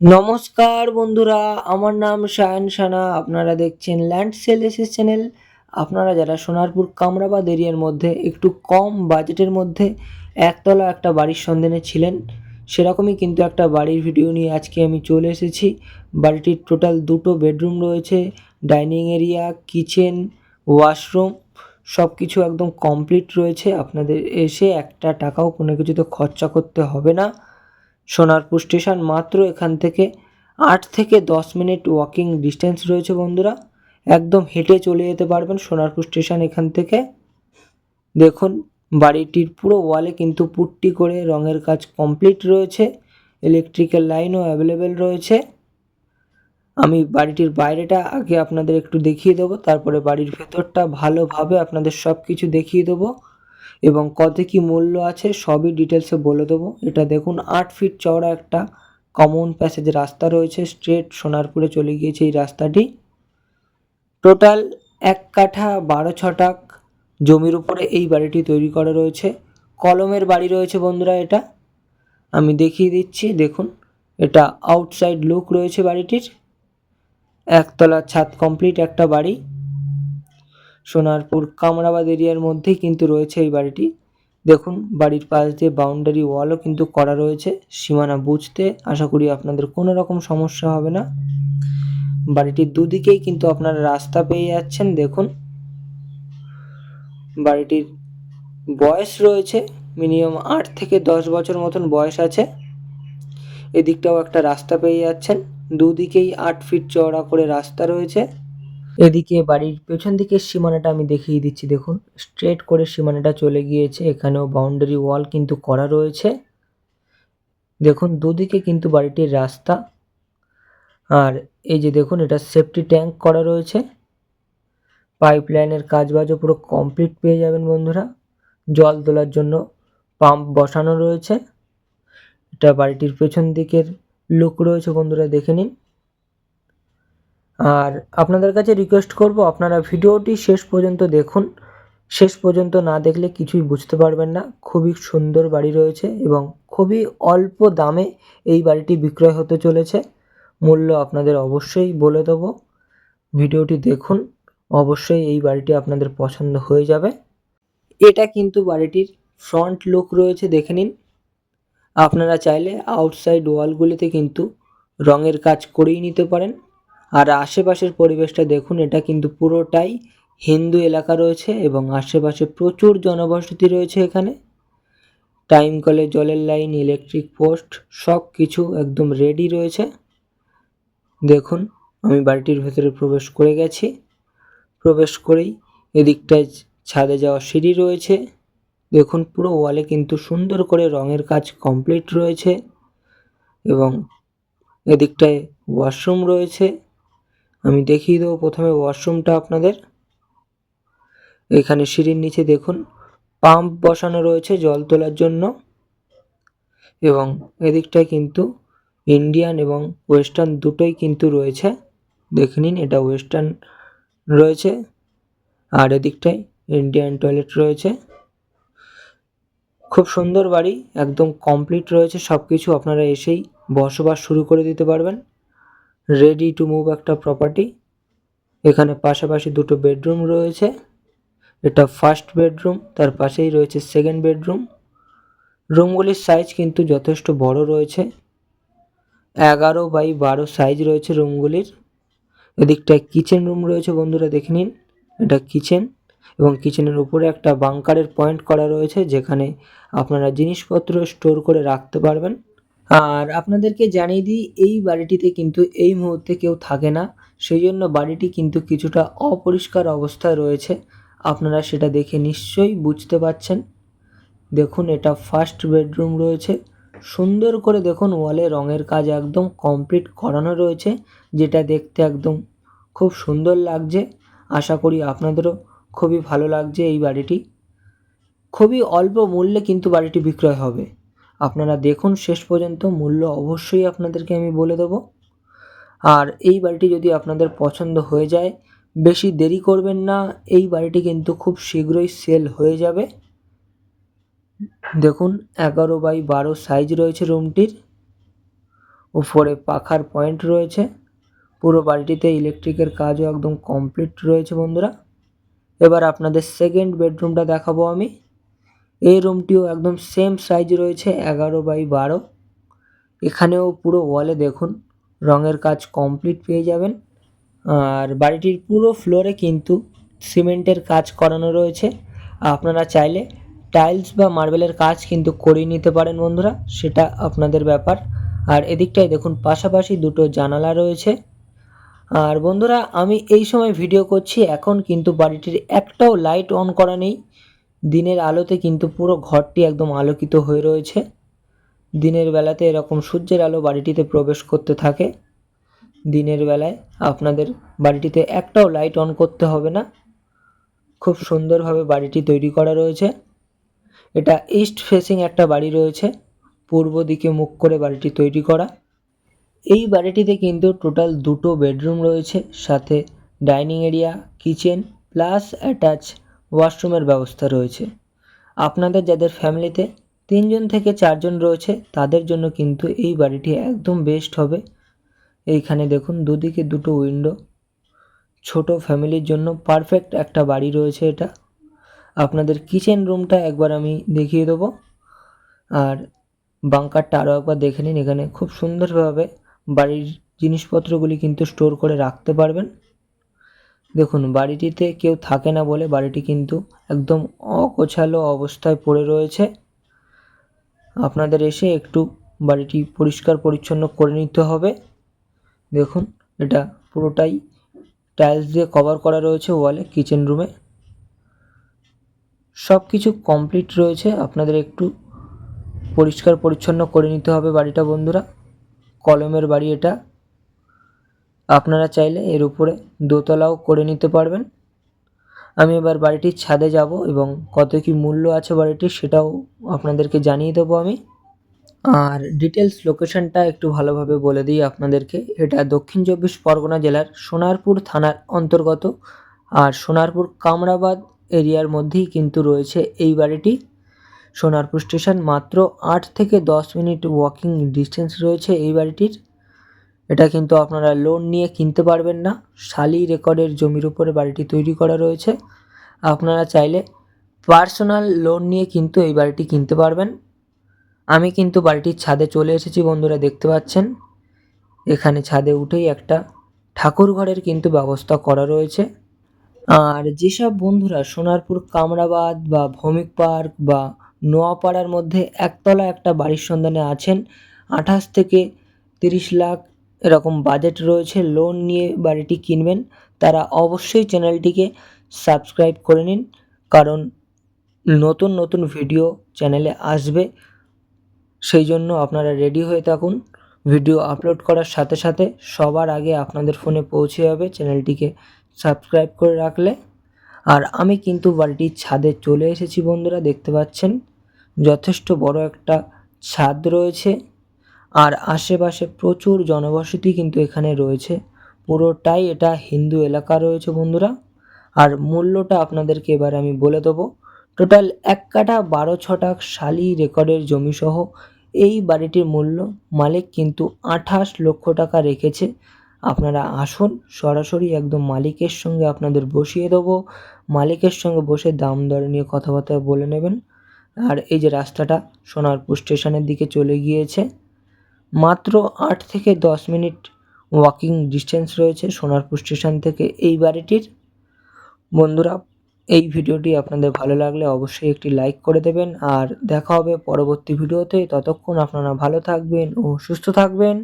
নমস্কার বন্ধুরা, আমার নাম সায়ন সানা। আপনারা দেখছেন ল্যান্ড সেল চ্যানেল আপনারা যারা সোনারপুর কামরাবাদ এরিয়ার মধ্যে, একটু কম বাজেটের মধ্যে একতলা একটা বাড়ির সন্ধানে ছিলেন, সেরকমই কিন্তু একটা বাড়ির ভিডিও নিয়ে আজকে আমি চলে এসেছি। বাড়িটির টোটাল দুটো বেডরুম রয়েছে ডাইনিং এরিয়া কিচেন ওয়াশরুম সব কিছু একদম কমপ্লিট রয়েছে। আপনাদের এসে একটা টাকাও কোনো কিছুতে খরচা করতে হবে না। সোনারপুর স্টেশন মাত্র এখান থেকে আট থেকে দশ মিনিট ওয়াকিং ডিস্টেন্স রয়েছে বন্ধুরা। একদম হেঁটে চলে যেতে পারবেন সোনারপুর স্টেশন এখান থেকে। দেখুন, বাড়িটির পুরো ওয়ালে কিন্তু পুট্টি করে রঙের কাজ কমপ্লিট রয়েছে। ইলেকট্রিক্যাল লাইনও অ্যাভেলেবেল রয়েছে। আমি বাড়িটির বাইরেটা আগে আপনাদের একটু দেখিয়ে দেবো, তারপরে বাড়ির ভেতরটা ভালোভাবে আপনাদের সব কিছু দেখিয়ে দেবো। এবং কত কি মূল্য আছে সবই ডিটেলসে বলে দেবো। এটা দেখুন, আট ফিট চওড়া একটা কমন প্যাসেজ রাস্তা রয়েছে। স্ট্রেট সোনারপুরে চলে গিয়েছে এই রাস্তাটি। টোটাল এক কাঠা বারো ছটাক জমির উপরে এই বাড়িটি তৈরি করা রয়েছে। কলমের বাড়ি রয়েছে বন্ধুরা এটা। আমি দেখিয়ে দিচ্ছি, দেখুন, এটা আউটসাইড লুক রয়েছে বাড়িটির। একতলা ছাদ কমপ্লিট একটা বাড়ি। সোনারপুর কামরাবাদ এরিয়ার মধ্যেই কিন্তু রয়েছে এই বাড়িটি। দেখুন, বাড়ির পাশ দিয়ে বাউন্ডারি ওয়ালও কিন্তু করা রয়েছে। সীমানা বুঝতে আশা করি আপনাদের কোনো রকম সমস্যা হবে না। বাড়িটির দুদিকেই কিন্তু আপনারা রাস্তা পেয়ে যাচ্ছেন, দেখুন। বাড়িটির বয়স রয়েছে মিনিমাম আট থেকে দশ বছর মতন বয়স আছে। এদিকটাও একটা রাস্তা পেয়ে যাচ্ছেন। দুদিকেই আট ফিট চওড়া করে রাস্তা রয়েছে। এদিকে বাড়ির পেছন দিকের সীমানাটা আমি দেখিয়ে দিচ্ছি, দেখুন। স্ট্রেট করে সীমানাটা চলে গিয়েছে, এখানেও বাউন্ডারি ওয়াল কিন্তু করা রয়েছে। দেখুন, দুদিকে কিন্তু বাড়িটির রাস্তা। আর এই যে দেখুন, এটা সেফটি ট্যাঙ্ক করা রয়েছে। পাইপ লাইনের কাজ বাজও পুরো কমপ্লিট পেয়ে যাবেন বন্ধুরা। জল তোলার জন্য পাম্প বসানো রয়েছে। এটা বাড়িটির পেছন দিকের লুক রয়েছে বন্ধুরা, দেখে নিন। আর আপনাদের কাছে রিকোয়েস্ট করব, আপনারা ভিডিওটি শেষ পর্যন্ত দেখুন। শেষ পর্যন্ত না দেখলে কিছুই বুঝতে পারবেন না। খুবই সুন্দর বাড়ি রয়েছে এবং খুবই অল্প দামে এই বাড়িটি বিক্রয় হতে চলেছে। মূল্য আপনাদের অবশ্যই বলে দেবো। ভিডিওটি দেখুন, অবশ্যই এই বাড়িটি আপনাদের পছন্দ হয়ে যাবে। এটা কিন্তু বাড়িটির ফ্রন্ট লুক রয়েছে, দেখে নিন। আপনারা চাইলে আউটসাইড ওয়ালগুলিতে কিন্তু রঙের কাজ করেই নিতে পারেন। আর আশেপাশের পরিবেশটা দেখুন, এটা কিন্তু পুরোটাই হিন্দু এলাকা রয়েছে এবং আশেপাশে প্রচুর জনবসতি রয়েছে এখানে। টাইম কলে জলের লাইন, ইলেকট্রিক পোস্ট, সব কিছু একদম রেডি রয়েছে। দেখুন, আমি বাড়িটির ভেতরে প্রবেশ করে গেছি। প্রবেশ করেই এদিকটায় ছাদে যাওয়া সিঁড়ি রয়েছে। দেখুন, পুরো ওয়ালে কিন্তু সুন্দর করে রঙের কাজ কমপ্লিট রয়েছে এবং এদিকটায় ওয়াশরুম রয়েছে। আমি দেখিয়ে দেবো প্রথমে ওয়াশরুমটা আপনাদের। এখানে সিঁড়ির নিচে দেখুন পাম্প বসানো রয়েছে জল তোলার জন্য। এবং এদিকটায় কিন্তু ইন্ডিয়ান এবং ওয়েস্টার্ন দুটোই কিন্তু রয়েছে। দেখে নিন, এটা ওয়েস্টার্ন রয়েছে। আর এদিকটায় ইন্ডিয়ান টয়লেট রয়েছে। খুব সুন্দর বাড়ি, একদম কমপ্লিট রয়েছে। সব কিছু আপনারা এসেই বসবাস শুরু করে দিতে পারবেন। রেডি টু মুভ একটা প্রপার্টি এখানে পাশাপাশি দুটো বেডরুম রয়েছে। এটা ফার্স্ট বেডরুম তার পাশেই রয়েছে সেকেন্ড বেডরুম রুমগুলির সাইজ কিন্তু যথেষ্ট বড় রয়েছে। এগারো বাই বারো সাইজ রয়েছে রুমগুলির এদিকটায় কিচেন রুম রয়েছে, বন্ধুরা দেখে নিন। এটা কিচেন এবং কিচেনের উপরে একটা বাংকারের পয়েন্ট করা রয়েছে, যেখানে আপনারা জিনিসপত্র স্টোর করে রাখতে পারবেন। আর আপনাদেরকে জানিয়ে দিই, এই বাড়িটিতে কিন্তু এই মুহূর্তে কেউ থাকে না। সেই জন্য বাড়িটি কিন্তু কিছুটা অপরিষ্কার অবস্থায় রয়েছে। আপনারা সেটা দেখে নিশ্চয়ই বুঝতে পারছেন। দেখুন, এটা ফার্স্ট বেডরুম রয়েছে। সুন্দর করে দেখুন ওয়ালে রঙের কাজ একদম কমপ্লিট করানো রয়েছে, যেটা দেখতে একদম খুব সুন্দর লাগছে। আশা করি আপনাদেরও খুবই ভালো লাগছে এই বাড়িটি। খুবই অল্প মূল্যে কিন্তু বাড়িটি বিক্রয় হবে। আপনারা দেখুন শেষ পর্যন্ত মূল্য অবশ্যই আপনাদেরকে আমি বলে দেবো। আর এই বাড়িটি যদি আপনাদের পছন্দ হয়ে যায়, বেশি দেরি করবেন না, এই বাড়িটি কিন্তু খুব শীঘ্রই সেল হয়ে যাবে। দেখুন, এগারো বাই বারো সাইজ রয়েছে রুমটির। উপরে পাখার পয়েন্ট রয়েছে। পুরো বাড়িটিতে ইলেকট্রিকের কাজও একদম কমপ্লিট রয়েছে বন্ধুরা। এবার আপনাদের সেকেন্ড বেডরুমটা দেখাবো আমি। এই রুমটিও একদম সেম সাইজ রয়েছে, এগারো বাই বারো। এখানেও পুরো ওয়ালে দেখুন, রঙের কাজ কমপ্লিট পেয়ে যাবেন। আর বাড়িটির পুরো ফ্লোরে কিন্তু সিমেন্টের কাজ করানো রয়েছে। আপনারা চাইলে টাইলস বা মার্বেলের কাজ কিন্তু করিয়ে নিতে পারেন বন্ধুরা, সেটা আপনাদের ব্যাপার। আর এদিকটায় দেখুন, পাশাপাশি দুটো জানালা রয়েছে। আর বন্ধুরা, আমি এই সময় ভিডিও করছি, এখন কিন্তু বাড়িটির একটাও লাইট অন করা নেই। দিনের আলোতে কিন্তু পুরো ঘরটি একদম আলোকিত হয়ে রয়েছে। দিনের বেলাতে এরকম সূর্যের আলো বাড়িটিতে প্রবেশ করতে থাকে। দিনের বেলায় আপনাদের বাড়িটিতে একটাও লাইট অন করতে হবে না। খুব সুন্দরভাবে বাড়িটি তৈরি করা রয়েছে। এটা ইস্ট ফেসিং একটা বাড়ি রয়েছে। পূর্ব দিকে মুখ করে বাড়িটি তৈরি করা। এই বাড়িটিতে কিন্তু টোটাল দুটো বেডরুম রয়েছে। সাথে dining area kitchen plus attach ওয়াশরুমের ব্যবস্থা রয়েছে। আপনাদের যাদের ফ্যামিলিতে তিনজন থেকে চারজন রয়েছে, তাদের জন্য কিন্তু এই বাড়িটি একদম বেস্ট হবে। এইখানে দেখুন, দুদিকে দুটো উইন্ডো। ছোট ফ্যামিলির জন্য পারফেক্ট একটা বাড়ি রয়েছে এটা। আপনাদের কিচেন রুমটা একবার আমি দেখিয়ে দেবো। আর বাংকারটা আরও একবার দেখে নিন, এখানে খুব সুন্দরভাবে বাড়ির জিনিসপত্রগুলি কিন্তু স্টোর করে রাখতে পারবেন। দেখুন, বাড়িটিতে কেউ থাকে না বলে বাড়িটি কিন্তু একদম অগোছালো অবস্থায় পড়ে রয়েছে। আপনাদের এসে একটু বাড়িটি পরিষ্কার পরিচ্ছন্ন করে নিতে হবে। দেখুন, এটা পুরোটাই টাইলস দিয়ে কভার করা রয়েছে ওয়ালে, কিচেন রুমে। সব কিছু কমপ্লিট রয়েছে। আপনাদের একটু পরিষ্কার পরিচ্ছন্ন করে নিতে হবে বাড়িটা, বন্ধুরা। কলমের বাড়ি এটা। আপনারা চাইলে এর উপরে দোতলাও করে নিতে পারবেন। আমি এবার বাড়িটির ছাদে যাব এবং কত কি মূল্য আছে বাড়িটির সেটাও আপনাদেরকে জানিয়ে দেবো আমি। আর ডিটেলস লোকেশনটা একটু ভালোভাবে বলে দিই আপনাদেরকে। এটা দক্ষিণ চব্বিশ পরগনা জেলার সোনারপুর থানার অন্তর্গত। আর সোনারপুর কামরাবাদ এরিয়ার মধ্যেই কিন্তু রয়েছে এই বাড়িটি। সোনারপুর স্টেশন মাত্র আট থেকে দশ মিনিট ওয়াকিং ডিস্টেন্স রয়েছে এই বাড়িটির। এটা কিন্তু আপনারা লোন নিয়ে কিনতে পারবেন না। শালি রেকর্ডের জমির উপরে বাড়িটি তৈরি করা রয়েছে। আপনারা চাইলে পার্সোনাল লোন নিয়ে কিন্তু এই বাড়িটি কিনতে পারবেন। আমি কিন্তু বাড়িটির ছাদে চলে এসেছি বন্ধুরা, দেখতে পাচ্ছেন? এখানে ছাদে উঠেই একটা ঠাকুর ঘরের কিন্তু ব্যবস্থা করা রয়েছে। আর যেসব বন্ধুরা সোনারপুর, কামরাবাদ বা ভৌমিক পার্ক বা নোয়াপাড়ার মধ্যে একতলা একটা বাড়ির সন্ধানে আছেন, আঠাশ থেকে তিরিশ লাখ এরকম বাজেট রয়েছে লোন নিয়ে বাড়িটি কিনবেন, তারা অবশ্যই চ্যানেলটিকে সাবস্ক্রাইব করে নিন, কারণ নতুন নতুন ভিডিও চ্যানেলে আসবে। সেই জন্য আপনারা রেডি হয়ে থাকুন। ভিডিও আপলোড করার সাথে সাথে সবার আগে আপনাদের ফোনে পৌঁছে যাবে চ্যানেলটিকে সাবস্ক্রাইব করে রাখলে। আর আমি কিন্তু বাড়িটির ছাদে চলে এসেছি বন্ধুরা, দেখতে পাচ্ছেন? যথেষ্ট বড় একটা ছাদ রয়েছে। আর আশেপাশে প্রচুর জনবসতি কিন্তু এখানে রয়েছে। পুরোটাই এটা হিন্দু এলাকা রয়েছে বন্ধুরা। আর মূল্যটা আপনাদেরকে এবার আমি বলে দেবো। টোটাল এক কাঠা বারো ছটাক শালি রেকর্ডের জমিসহ এই বাড়িটির মূল্য মালিক কিন্তু আঠাশ লক্ষ টাকা রেখেছে। আপনারা আসুন, সরাসরি একদম মালিকের সঙ্গে আপনাদের বসিয়ে দেবো। মালিকের সঙ্গে বসে দাম দর নিয়ে কথাবার্তা বলে নেবেন। আর এই যে রাস্তাটা সোনারপুর স্টেশনের দিকে চলে গিয়েছে। মাত্র আট থেকে দশ মিনিট ওয়াকিং ডিস্টেন্স রয়েছে সোনারপুর স্টেশন থেকে এই বাড়িটির। বন্ধুরা, এই ভিডিওটি আপনাদের ভালো লাগলে অবশ্যই একটি লাইক করে দেবেন। আর দেখা হবে পরবর্তী ভিডিওতে। ততক্ষণ আপনারা ভালো থাকবেন ও সুস্থ থাকবেন।